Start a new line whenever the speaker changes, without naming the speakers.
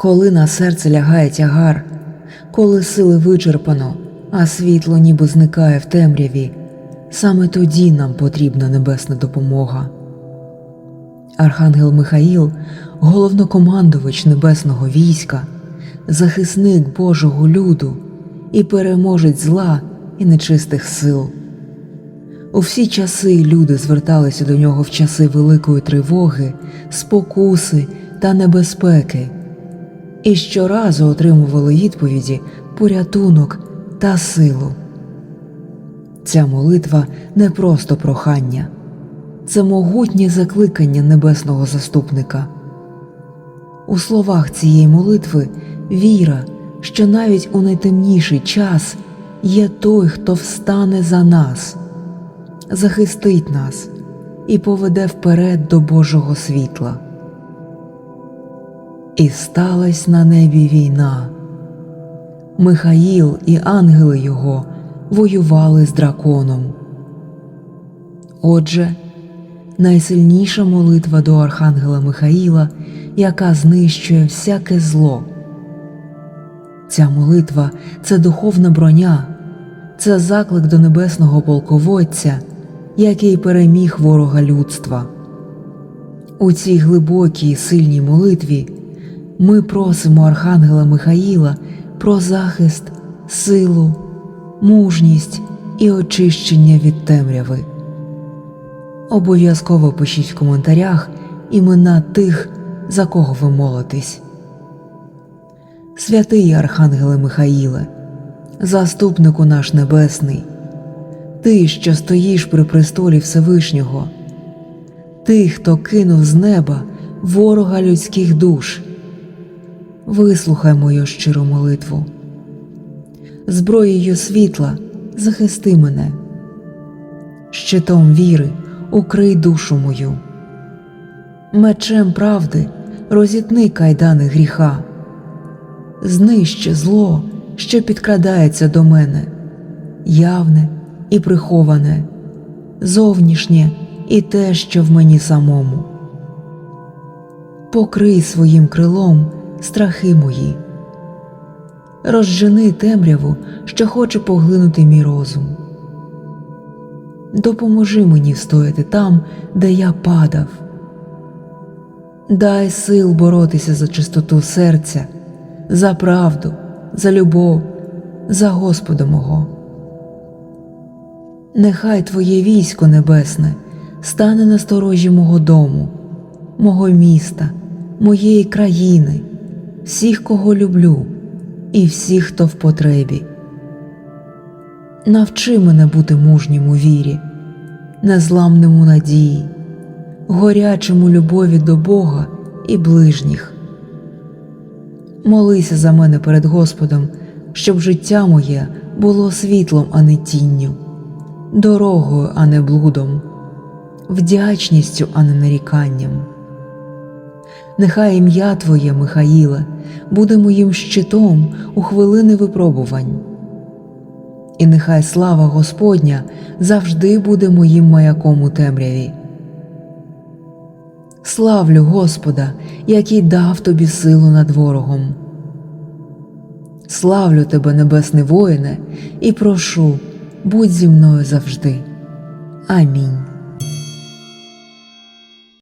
Коли на серце лягає тягар, коли сили вичерпано, а світло ніби зникає в темряві, саме тоді нам потрібна небесна допомога. Архангел Михаїл, головнокомандувач небесного війська, захисник Божого люду і переможець зла і нечистих сил. У всі часи люди зверталися до нього в часи великої тривоги, спокуси та небезпеки, і щоразу отримували відповіді, порятунок та силу. Ця молитва не просто прохання, це могутнє закликання небесного заступника. У словах цієї молитви віра, що навіть у найтемніший час є той, хто встане за нас, захистить нас і поведе вперед до Божого світла. І сталась на небі війна. Михаїл і ангели його воювали з драконом. Отже, найсильніша молитва до Архангела Михаїла, яка знищує всяке зло. Ця молитва це духовна броня, це заклик до небесного полководця, який переміг ворога людства. У цій глибокій сильній молитві ми просимо Архангела Михаїла про захист, силу, мужність і очищення від темряви. Обов'язково пишіть в коментарях імена тих, за кого ви молитесь. Святий Архангеле Михаїле, заступнику наш небесний, ти, що стоїш при престолі Всевишнього, ти, хто кинув з неба ворога людських душ, вислухай мою щиру молитву. Зброєю світла захисти мене, щитом віри укрий душу мою, мечем правди розітни кайдани гріха, знищи зло, що підкрадається до мене, явне і приховане, зовнішнє і те, що в мені самому. Покрий своїм крилом страхи мої, розжени темряву, що хоче поглинути мій розум. Допоможи мені встояти там, де я падав. Дай сил боротися за чистоту серця, за правду, за любов, за Господа мого. Нехай Твоє військо небесне стане на сторожі мого дому, мого міста, моєї країни, всіх, кого люблю, і всіх, хто в потребі. Навчи мене бути мужнім у вірі, незламним у надії, горячим любові до Бога і ближніх. Молися за мене перед Господом, щоб життя моє було світлом, а не тінню, дорогою, а не блудом, вдячністю, а не наріканням. Нехай ім'я Твоє, Михаїле, буде моїм щитом у хвилини випробувань. І нехай слава Господня завжди буде моїм маяком у темряві. Славлю Господа, який дав тобі силу над ворогом. Славлю тебе, небесний воїне, і прошу, будь зі мною завжди. Амінь.